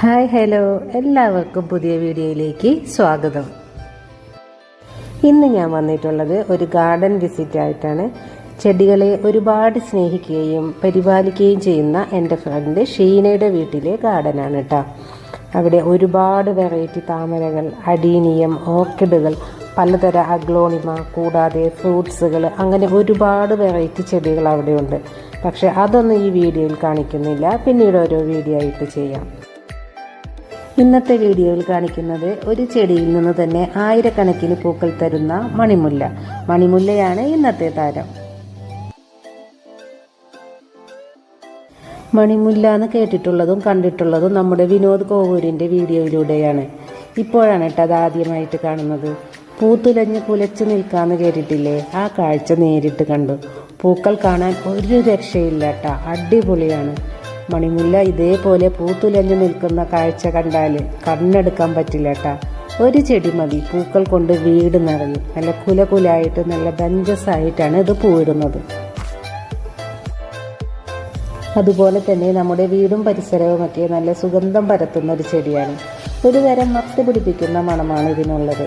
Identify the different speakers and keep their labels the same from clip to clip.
Speaker 1: Hi hello. എല്ലാവർക്കും പുതിയ വീഡിയോയിലേക്ക് സ്വാഗതം. ഇന്ന് ഞാൻ വന്നിട്ടുള്ളത് ഒരു ഗാർഡൻ വിസിറ്റ് ആയിട്ടാണ്. ചെടികളെ ഒരുപാട് സ്നേഹിക്കുകയും പരിപാലിക്കുകയും ചെയ്യുന്ന എന്റെ ഫ്രണ്ട് ഷീനയുടെ വീട്ടിലെ ഗാർഡനാണ് കേട്ടോ. അവിടെ ഒരുപാട് വെറൈറ്റി താമരകൾ അഡീനിയം ഓർക്കിഡുകൾ പലതര അഗ്ലോണിമ കൂടാതെ ഫ്രൂട്ട്സുകൾ അങ്ങനെ ഒരുപാട് വെറൈറ്റി ചെടികൾ അവിടെയുണ്ട്. പക്ഷേ അതൊന്നും ഈ വീഡിയോയിൽ കാണിക്കുന്നില്ല. പിന്നീട് ഓരോ വീഡിയോ ആയിട്ട് ചെയ്യാം. ഇന്നത്തെ വീഡിയോയിൽ കാണിക്കുന്നത് ഒരു ചെടിയിൽ നിന്ന് തന്നെ ആയിരക്കണക്കിന് പൂക്കൾ തരുന്ന മണിമുല്ല. മണിമുല്ലയാണ് ഇന്നത്തെ താരം. മണിമുല്ല എന്ന് കേട്ടിട്ടുള്ളതും കണ്ടിട്ടുള്ളതും നമ്മുടെ വിനോദ് കോവൂരിന്റെ വീഡിയോയിലൂടെയാണ്. ഇപ്പോഴാണ് കേട്ടോ അത് ആദ്യമായിട്ട് കാണുന്നത്. പൂത്തുലഞ്ഞ് കുലച്ചു നിൽക്കാന്ന് കേട്ടിട്ടില്ലേ? ആ കാഴ്ച നേരിട്ട് കണ്ടു. പൂക്കൾ കാണാൻ ഒരു രക്ഷയില്ല അടിപൊളിയാണ്. മണിമുല്ല ഇതേപോലെ പൂത്തുലഞ്ഞു നിൽക്കുന്ന കാഴ്ച കണ്ടാൽ കണ്ണെടുക്കാൻ പറ്റില്ല കേട്ടാ ഒരു ചെടി മതി. പൂക്കൾ കൊണ്ട് വീട് നിറയും. നല്ല കുലകുലായിട്ട് നല്ല ബഞ്ചസായിട്ടാണ് ഇത് പൂവിടുന്നത്. അതുപോലെ തന്നെ നമ്മുടെ വീടും പരിസരവും ഒക്കെ നല്ല സുഗന്ധം പരത്തുന്ന ഒരു ചെടിയാണ്. ഒരു തരം മത്ത് പിടിപ്പിക്കുന്ന മണമാണ് ഇതിനുള്ളത്.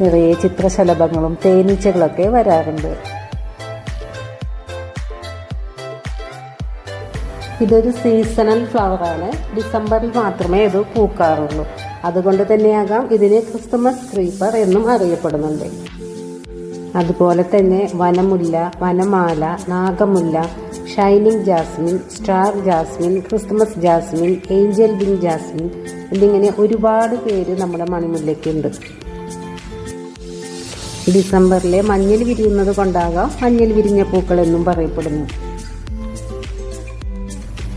Speaker 1: നിറയെ ചിത്രശലഭങ്ങളും തേനീച്ചകളൊക്കെ വരാറുണ്ട്. ഇതൊരു സീസണൽ ഫ്ലവറാണ് ഡിസംബറിൽ മാത്രമേ ഇത് പൂക്കാറുള്ളൂ. അതുകൊണ്ട് തന്നെയാകാം ഇതിന് ക്രിസ്തുമസ് ക്രീപ്പർ എന്നും അറിയപ്പെടുന്നുണ്ട്. അതുപോലെ തന്നെ വനമുല്ല വനമാല നാഗമുല്ല shining jasmine star jasmine Christmas jasmine angel wing jasmine എന്നിങ്ങനെ ഒരുപാട് പേര് നമ്മുടെ മണിമുല്ലയ്ക്കുണ്ട്. ഡിസംബറിലെ മഞ്ഞൾ വിരിയുന്നത് കൊണ്ടാകാം മഞ്ഞൾ വിരിഞ്ഞ പൂക്കൾ എന്നും പറയപ്പെടുന്നു.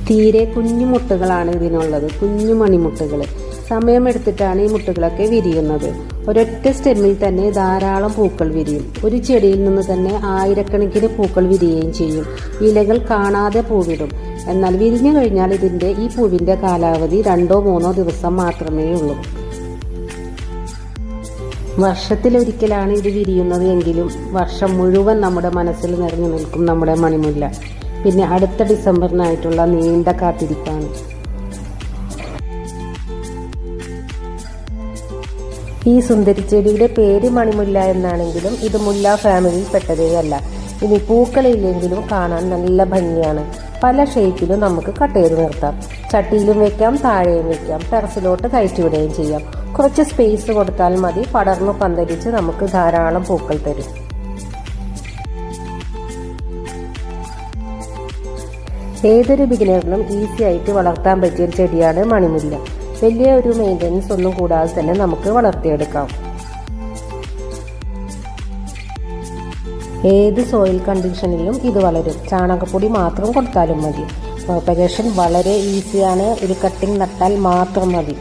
Speaker 1: തീരെ കുഞ്ഞു മുട്ടുകളാണ് ഇതിനുള്ളത്. കുഞ്ഞു മണിമുട്ടുകൾ സമയമെടുത്തിട്ടാണ് ഈ മുട്ടകളൊക്കെ വിരിയുന്നത്. ഒരൊറ്റ സ്റ്റെമ്മിൽ തന്നെ ധാരാളം പൂക്കൾ വിരിയും. ഒരു ചെടിയിൽ നിന്ന് തന്നെ ആയിരക്കണക്കിന് പൂക്കൾ വിരിയുകയും ചെയ്യും. ഇലകൾ കാണാതെ പൂവിടും. എന്നാൽ വിരിഞ്ഞു കഴിഞ്ഞാൽ ഇതിന്റെ ഈ പൂവിന്റെ കാലാവധി രണ്ടോ മൂന്നോ ദിവസം മാത്രമേ ഉള്ളൂ. വർഷത്തിലൊരിക്കലാണ് ഇത് വിരിയുന്നത് എങ്കിലും വർഷം മുഴുവൻ നമ്മുടെ മനസ്സിൽ നിറഞ്ഞു നിൽക്കും നമ്മുടെ മണിമുല്ല. പിന്നെ അടുത്ത ഡിസംബറിനായിട്ടുള്ള നീണ്ട കാത്തിരിപ്പാണ്. ഈ സുന്ദരി ചെടിയുടെ പേര് മണിമുല്ല എന്നാണെങ്കിലും ഇത് മുല്ല ഫാമിലിയിൽ പെട്ടതേയല്ല. ഇനി പൂക്കളില്ലെങ്കിലും കാണാൻ നല്ല ഭംഗിയാണ്. പല ഷേപ്പിലും നമുക്ക് കട്ട് ചെയ്ത് നിർത്താം. ചട്ടിയിലും വെക്കാം താഴെയും വെക്കാം ടെറസിലോട്ട് കയറ്റിവിടുകയും ചെയ്യാം. കുറച്ച് സ്പേസ് കൊടുത്താൽ മതി. പടർന്നു പന്തലിച്ച് നമുക്ക് ധാരാളം പൂക്കൾ തരും. ഏതൊരു ബിഗിനറിനും ഈസി ആയിട്ട് വളർത്താൻ പറ്റിയ ഒരു ചെടിയാണ് മണിമുല്ല. വലിയ ഒരു മെയിന്റനൻസ് ഒന്നും കൂടാതെ തന്നെ നമുക്ക് വളർത്തിയെടുക്കാം. ഏത് സോയിൽ കണ്ടീഷനിലും ഇത് വളരും. ചാണകപ്പൊടി മാത്രം കൊടുത്താലും മതി. പ്രൊപ്പഗേഷൻ വളരെ ഈസിയാണ് ഒരു കട്ടിങ് നട്ടാൽ മാത്രം മതി.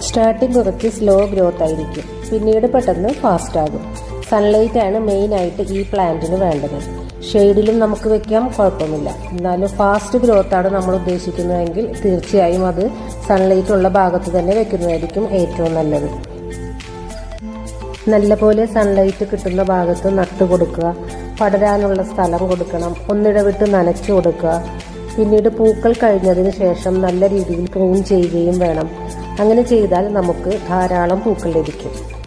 Speaker 1: സ്റ്റാർട്ടിങ് കുറച്ച് സ്ലോ ഗ്രോത്ത് ആയിരിക്കും. പിന്നീട് പെട്ടെന്ന് ഫാസ്റ്റ് ആകും. സൺലൈറ്റ് ആണ് മെയിനായിട്ട് ഈ പ്ലാന്റിന് വേണ്ടത്. ഷെയ്ഡിലും നമുക്ക് വെക്കാം കുഴപ്പമില്ല എന്നാലും ഫാസ്റ്റ് ഗ്രോത്ത് ആണ് നമ്മൾ ഉദ്ദേശിക്കുന്നതെങ്കിൽ തീർച്ചയായും അത് സൺലൈറ്റ് ഉള്ള ഭാഗത്ത് തന്നെ വെക്കുന്നതായിരിക്കും ഏറ്റവും നല്ലത്. നല്ലപോലെ സൺലൈറ്റ് കിട്ടുന്ന ഭാഗത്ത് നട്ട് കൊടുക്കുക. പടരാനുള്ള സ്ഥലം കൊടുക്കണം. ഒന്നിടവിട്ട് നനച്ചു കൊടുക്കുക. പിന്നീട് പൂക്കൾ കഴിഞ്ഞതിന് ശേഷം നല്ല രീതിയിൽ ക്ലീൻ ചെയ്യുകയും വേണം. അങ്ങനെ ചെയ്താൽ നമുക്ക് ധാരാളം പൂക്കൾ ലഭിക്കും.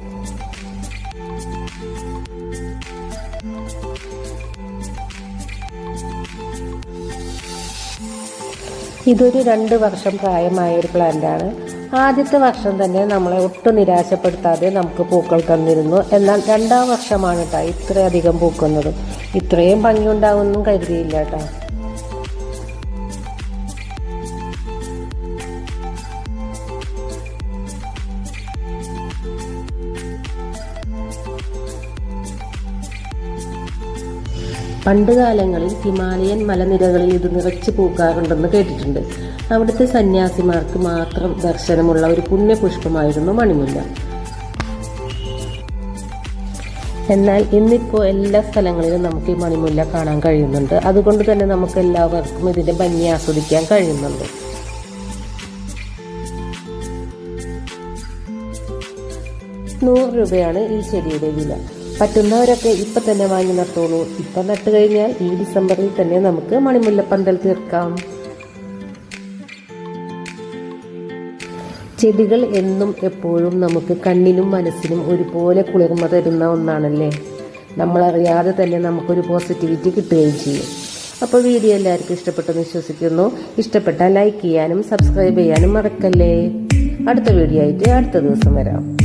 Speaker 1: ഇതൊരു രണ്ട് വർഷം പ്രായമായ ഒരു പ്ലാന്റാണ് ആദ്യത്തെ വർഷം തന്നെ നമ്മളെ ഒട്ടും നിരാശപ്പെടുത്താതെ നമുക്ക് പൂക്കൾ തന്നിരുന്നു. എന്നാൽ രണ്ടാം വർഷമാണ് കേട്ടോ ഇത്രയധികം പൂക്കുന്നതും. ഇത്രയും ഭംഗി ഉണ്ടാവുമെന്നും കരുതിയില്ല കേട്ടോ പണ്ട് കാലങ്ങളിൽ ഹിമാലയൻ മലനിരകളിൽ ഇത് നിറച്ച് പൂക്കാറുണ്ടെന്ന് കേട്ടിട്ടുണ്ട്. അവിടുത്തെ സന്യാസിമാർക്ക് മാത്രം ദർശനമുള്ള ഒരു പുണ്യപുഷ്പമായിരുന്നു മണിമുല്ല. എന്നാൽ ഇന്നിപ്പോൾ എല്ലാ സ്ഥലങ്ങളിലും നമുക്ക് ഈ മണിമുല്ല കാണാൻ കഴിയുന്നുണ്ട്. അതുകൊണ്ട് തന്നെ നമുക്ക് എല്ലാവർക്കും ഇതിന്റെ ഭംഗി ആസ്വദിക്കാൻ കഴിയുന്നുണ്ട്. നൂറ് രൂപയാണ് ഈ ചെടിയുടെ വില. പറ്റുന്നവരൊക്കെ ഇപ്പൊ തന്നെ വാങ്ങി നട്ടോളൂ ഇപ്പൊ നട്ട് കഴിഞ്ഞാൽ ഈ ഡിസംബറിൽ തന്നെ നമുക്ക് മണിമുല്ലപ്പന്തൽ തീർക്കാം. ചെടികൾ എന്നും എപ്പോഴും നമുക്ക് കണ്ണിനും മനസ്സിനും ഒരുപോലെ കുളിർമ തരുന്ന ഒന്നാണല്ലേ? നമ്മളറിയാതെ തന്നെ നമുക്കൊരു പോസിറ്റിവിറ്റി കിട്ടുകയും ചെയ്യും. അപ്പോൾ വീഡിയോ എല്ലാവർക്കും ഇഷ്ടപ്പെട്ടെന്ന് വിശ്വസിക്കുന്നു. ഇഷ്ടപ്പെട്ടാൽ ലൈക്ക് ചെയ്യാനും സബ്സ്ക്രൈബ് ചെയ്യാനും മറക്കല്ലേ? അടുത്ത വീഡിയോ ആയിട്ട് അടുത്ത ദിവസം വരാം.